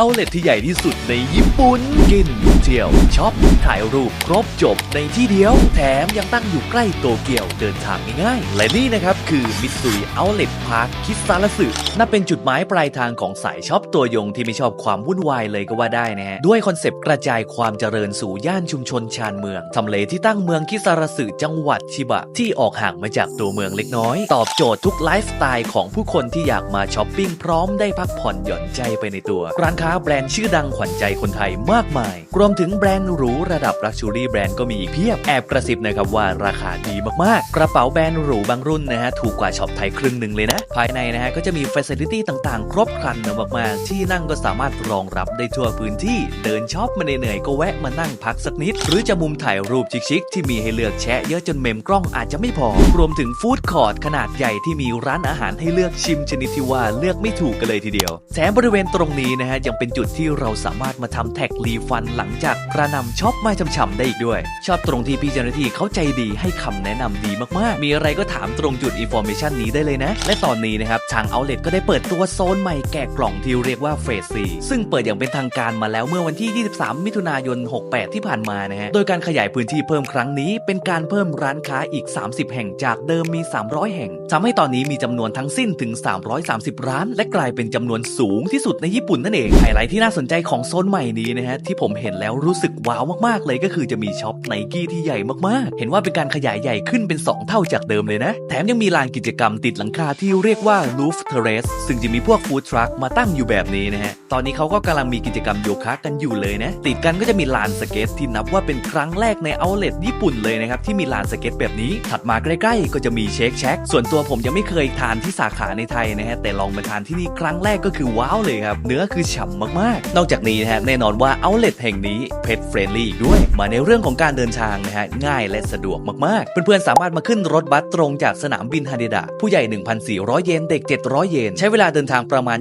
เอาเลทที่ใหญ่ที่สุดในญี่ปุ่นกิน เที่ยวช็อปถ่ายรูปครบจบในที่เดียว แถมยังตั้งอยู่ใกล้โตเกียวเดินทางง่ายๆ และนี่นะครับ คือมิตซุยเอาเลทพาร์คคิซาระสึนับเป็นจุดหมายปลายทางของสายช็อปตัวยงที่ไม่ชอบความวุ่นวายเลยก็ว่าได้นะฮะด้วยคอนเซปต์กระจายความเจริญสู่ย่านชุมชนชานเมืองทำเลที่ตั้งเมืองคิซาระสึจังหวัดชิบะ ที่ออกห่างมาจากตัวเมืองเล็กน้อย ตอบโจทย์ทุกไลฟ์สไตล์ของผู้คนที่อยากมาช้อปปิ้งพร้อมได้พักผ่อนหย่อนใจไปในตัว ร้านค้าแบรนด์ชื่อดังขวัญใจคนไทยมากมายรวมมถึงแบรนด์หรูระดับลักชัวรี่แบรนด์ก็มีอีกเพียบ แอบกระซิบนะครับว่าราคาดีมากๆ กระเป๋าแบรนด์หรูบางรุ่นนะฮะถูกกว่าช็อปไทยครึ่งหนึ่งเลยนะ ภายในนะฮะก็จะมีเฟ a ซิลิตี้ต่างๆ ครบครันนะมากๆ ที่นั่งก็สามารถรองรับได้ทั่วพื้นที่ เดินช็อปมาเหนื่อยๆก็แวะมานั่งพักสักนิด หรือจะมุมถ่ายรูปชิคๆที่มีให้เลือกแชะเยอะจนเมมกล้องอาจจะไม่พอ รวมถึงฟู้ดคอร์ทขนาดใหญ่ที่มีร้านอาหารให้เลือกชิมชนิดที่ว่าเลือกไม่ถูกกันเลยทีเดียวแถมบริเวณตรงนี้นะฮะยังเป็นจุดที่เราสามารถมาทำแท็กรีฟันหลังจากกระนำช็อปมาช่ำๆได้อีกด้วย ชอบตรงที่พี่เจ้าหน้าที่เขาใจดีให้คำแนะนำดีมากๆ มีอะไรก็ถามตรงจุดอินโฟ a t ชันนี้ได้เลยนะ และตอนนี้นะครับทางเอาเล t ก็ได้เปิดตัวโซนใหม่แกะกล่องที่เรียกว่าเฟสซีซึ่งเปิดอย่างเป็นทางการมาแล้วเมื่อวันที่ 23 มิถุนายน 68 ที่ผ่านมานะฮะ โดยการขยายพื้นที่เพิ่มครั้งนี้เป็นการเพิ่มร้านค้าอีก 30 แห่งจากเดิมมี 300 แห่งทำให้ตอนนี้มีจำนวนทั้งสิ้นถึง 330 ร้าน และกลายเป็นจำนวนสูงที่สุดในญี่ปุ่นนั่นเองไฮไลท์ที่น่าสนใจของโซนใหม่นี้นะฮะที่ผมเห็นแล้วรู้สึกว้าวมากๆเลยก็คือจะมีช็อปไนกี้ที่ใหญ่มากๆ เห็นว่าเป็นการขยายใหญ่ขึ้นเป็น 2 เท่าจากเดิมเลยนะ แถมยังมีลานกิจกรรมติดหลังคาที่เรียกว่า roof terrace ซึ่งจะมีพวกฟู้ดทรัคมาตั้งอยู่แบบนี้นะฮะ ตอนนี้เขาก็กำลังมีกิจกรรมโยคะกันอยู่เลยนะ ติดกันก็จะมีลานสเก็ตที่นับว่าเป็นครั้งแรกในเอาเล t ญี่ปุ่นเลยนะครับที่มีลานสเก็ตแบบนี้ ถัดมาใกล้ๆ ก็จะมีเชคแช็คส่วนตัวผมยังไม่เคยทานที่สาขาในไทยนะฮะแต่ลองมาทานที่นี่ครั้งแรกก็คือว้าวเลยครับเนื้อคือฉ่ำมากๆ นอกจากนี้นะฮะแน่นอนว่าเอาเล t แห่งนี้เพ t เฟรนลี่อีกด้วย มาในเรื่องของการเดินทางนะฮะง่ายและสะดวกมากๆ เพื่อนๆสามารถมาขึ้นรถบัสตรงจากสนามบินฮาเดดะผู้ใหญ่ 1,400 เยนเด็ก 700 เยน ใช้เวลาเดินทางประมาณ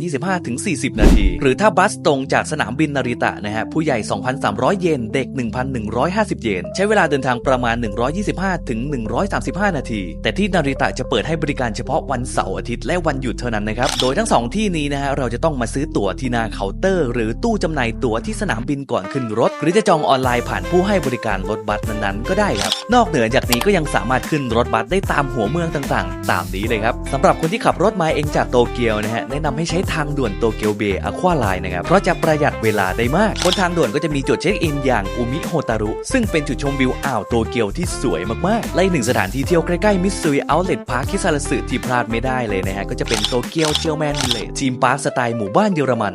25-40 นาที หรือถ้าบัสตรงจากสนามบินนาริตะนะฮะผู้ใหญ่ 2,300 เยนเด็ก 1,150 เยน ใช้เวลาเดินทางประมาณ 125-135 นาที แต่ที่นาริตะจะเปิดให้บริการเฉพาะวันเสาร์อาทิตย์และวันหยุดเท่านั้นนะครับโดยทั้งสองที่นี้นะฮะเราจะต้องมาซื้อตั๋วที่หน้าเคาน์เตอร์ หรือตู้จำหน่ายตั๋วที่สนามบินก่อนขึ้นรถหรือจะจองออนไลน์ผ่านผู้ให้บริการรถบัสนั้นๆ ก็ได้ครับ นอกเหนือจากนี้ก็ยังสามารถขึ้นรถบัสได้ตามหัวเมืองต่างๆ ตามนี้เลยครับสำหรับคนที่ขับรถมาเองจากโตเกียวนะฮะแนะนำให้ใช้ทางด่วนโตเกียวเบย์อะควาไลน์นะครับเพราะจะประหยัดเวลาได้มาก บนทางด่วนก็จะมีจุดเช็คอินอย่างอุมิโฮตารุซึ่งเป็นจุดชมวิวอ่าวโตเกียวที่สวยมากๆและอีกหนึ่งสถานที่เที่ยวใกล้ๆมิสซุยเอาเลตพาร์คคิซาระสึที่พลาดไม่ได้เลยนะฮะก็จะเป็นโตเกียวเจียวแมนวิลเลจทีมพาร์คสไตล์หมู่บ้านเยอรมัน